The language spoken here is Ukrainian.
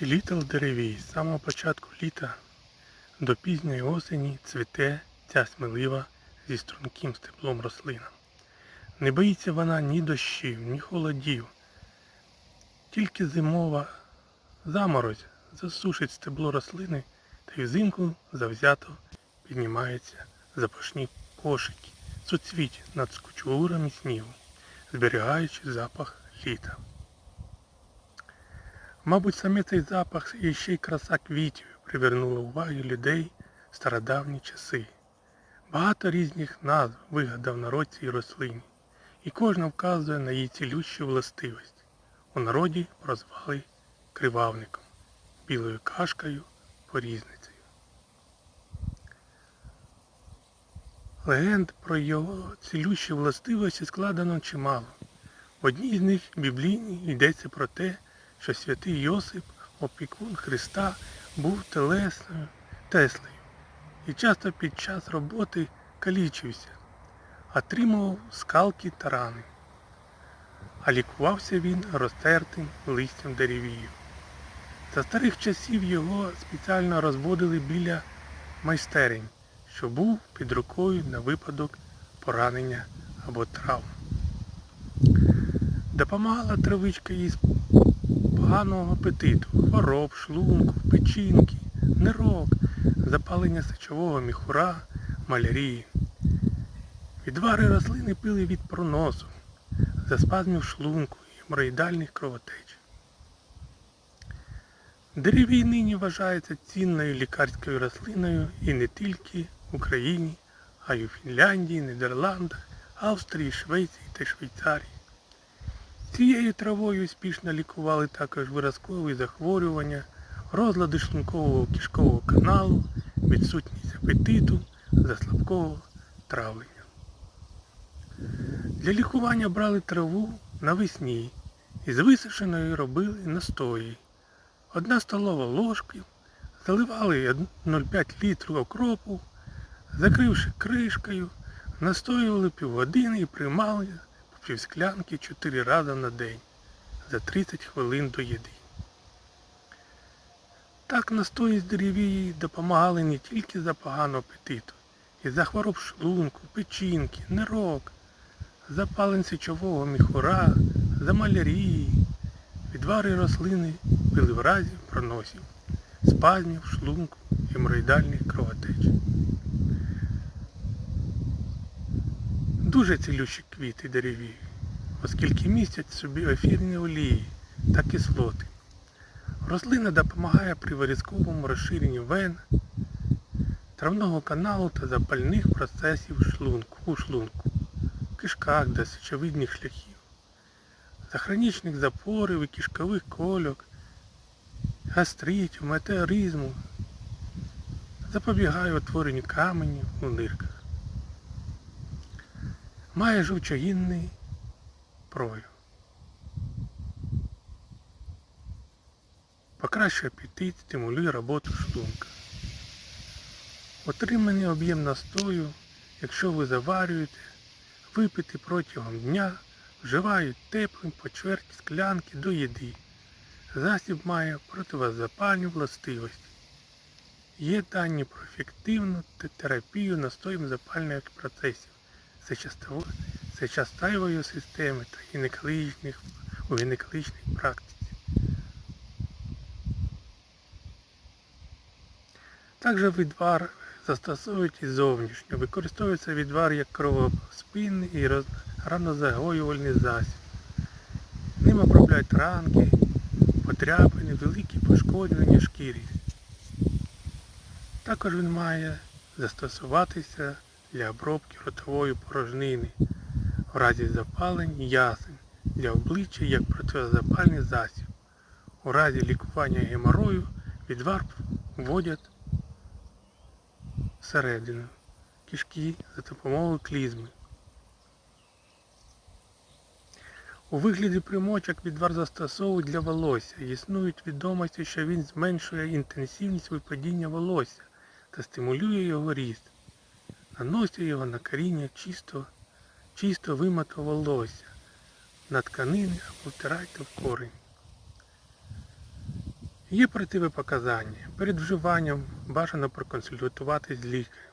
Цілітел деревій з самого початку літа до пізньої осені цвіте ця смілива зі струнким стеблом рослина. Не боїться вона ні дощів, ні холодів. Тільки зимова заморозь засушить стебло рослини та й взимку завзято піднімаються запашні кошики, суцвіть над скучурами снігу, зберігаючи запах літа. Мабуть, саме цей запах і ще й краса квітів привернула увагу людей в стародавні часи. Багато різних назв вигадав народ цій рослині, і кожна вказує на її цілющу властивість. У народі прозвали кривавником, білою кашкою, порізницею. Легенд про його цілющі властивості складено чимало. В одній з них біблійній йдеться про те, що святий Йосип, опікун Христа, був телесною Теслею і часто під час роботи калічився, отримував скалки та рани. А лікувався він розтертим листям деревію. За старих часів його спеціально розводили біля майстерень, що був під рукою на випадок поранення або травм. Допомагала травичка із поганого апетиту, хвороб, шлунку, печінки, нирок, запалення сечового міхура, малярії. Відвари рослини пили від проносу, заспазмів шлунку і геморроїдальних кровотеч. Деревій нині вважається цінною лікарською рослиною і не тільки в Україні, а й у Фінляндії, Нідерландах, Австрії, Швеції та Швейцарії. Цією травою успішно лікували також виразкові захворювання, розлади шлункового кишкового каналу, відсутність апетиту, заслабкового травлення. Для лікування брали траву навесні і з висушеної робили настої. Одна столова ложка, заливали 0,5 літру окропу, закривши кришкою, настоювали півгодини і приймали півсклянки 4 рази на день за 30 хвилин до їди. Так настої з деревії допомагали не тільки за погану апетиту, і за хвороб шлунку, печінки, нирок, запалень сечового міхура, за малярії, відвари рослини пили в разі проносів, спазмів, шлунку, геморроїдальних кровотеч. Дуже цілющі квіти дереві, оскільки містять в собі ефірні олії та кислоти. Рослина допомагає при вирізковому розширенні вен, травного каналу та запальних процесів шлунку, у шлунку, кишках та сечовидних шляхів, захронічних запорів і кишкових кольок, гастритів, метеоризму, запобігає утворенню каменів у нирках. Має жовчогінний прояв. Покращує апетит, стимулює роботу шлунка. Отриманий об'єм настою, якщо ви заварюєте, випити протягом дня, вживають теплим по чверті склянки до їди. Засіб має противозапальні властивості. Є дані про ефективну терапію настоєм запальних процесів сечостайвої системи та гінекологічних, у гінекологічній практиці. Також відвар застосовують і зовнішньо. Використовується відвар як кровоспинний і роз- ранозагоювальний засіб. Ним обробляють ранки, подряпини, великі пошкодження шкірі. Також він має застосуватися для обробки ротової порожнини в разі запалень ясен для обличчя як протизапальний засіб. У разі лікування геморою відвар вводять всередину кишки за допомогою клізми. У вигляді примочок відвар застосовують для волосся. Існують відомості, що він зменшує інтенсивність випадіння волосся та стимулює його ріст. Наносять його на коріння чисто, чисто вимато волосся, на тканини або втирайте в корінь. Є противопоказання. Перед вживанням бажано проконсультуватись з лікарем.